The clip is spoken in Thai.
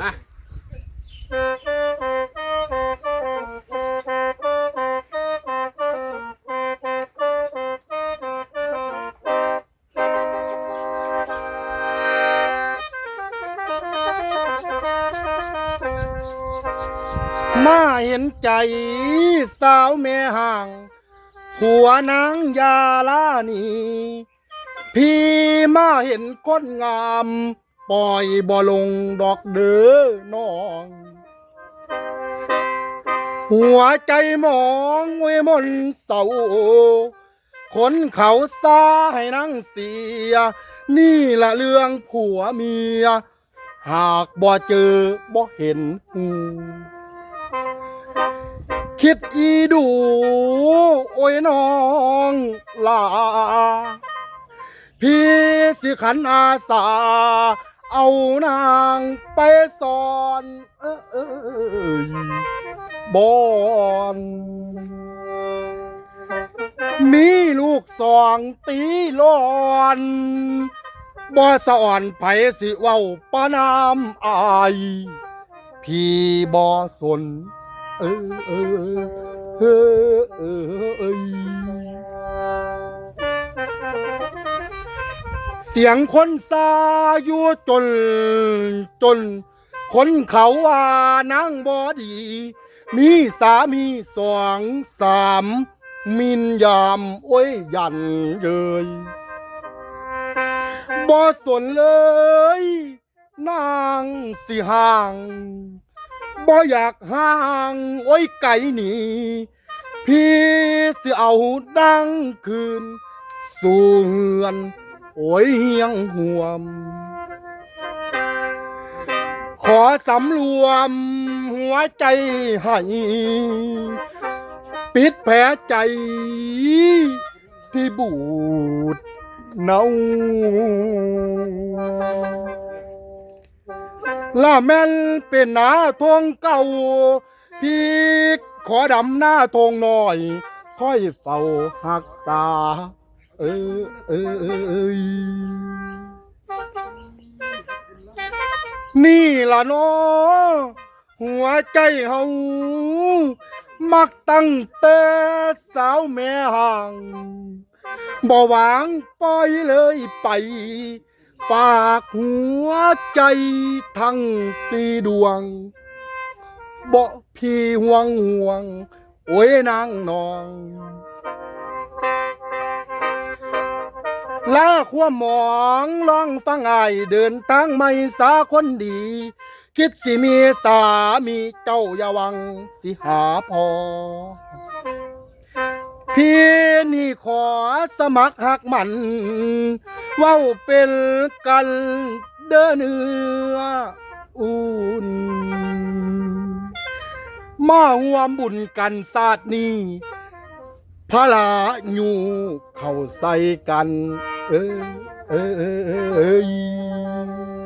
มามาเห็นใจ สาวแม่ห่าง หัวนางยาลานีพี่มาเห็นคนงาม ปล่อยบ่ลงดอกเด้อน้อง หัวใจมองเวมนเศร้าคนเขาซาให้นั่งเสีย นี่ละเรื่องผัวเมีย หากบ่เจอบ่เห็นหูคิดอีดู โอ้ยน้องลา พี่สิขันอาสา เอานางไปสอนเอ้ยบอนมีลูกสองตีลอนบ่สอนไผสิเว้าปานามอายพี่บ่สนเออเออเออเออ สียงคนซาอยู่จน จน คนเขาว่านางบอดี มีสามีสองสามมินยามโอ้ยยันเยยบ่สนเลย นางสิห่างบ่อยากห่างโอ้ยไก่หนีพี่สิเอาดังคืน สู่เฮือน โอ้ยเฮียงห่วม ขอสำรวมหัวใจให้ปิดแผลใจ ที่บูดเนาล่าแม่นเป็นหนาทงเก่า พี่ขอดำหน้าทงหน่อย ค่อยเฝ้าหักษา เออเออเออเอยนี่ล่ะเนาะหัวใจเฮามักตั้งแต่สาวแม่ห่างบ่หวางปล่อยเลยไป ฝากหัวใจทั้งสี่ดวงบ่พี่ห่วงห่วง โอ้ยนางนอง ลาขั้วหมองลองฟังไอายเดินทางไม่สาคนดี คิดสิมีสามีเจ้าอย่าหวังสิหาพอ พี่นี่ขอสมัครหักมัน เว้าเป็นกันเด้อเนื้ออุ่นมาหวมบุญกันศาสตร์นี้ พระลาอยู่เข้าใส่กัน เออเออเออเออ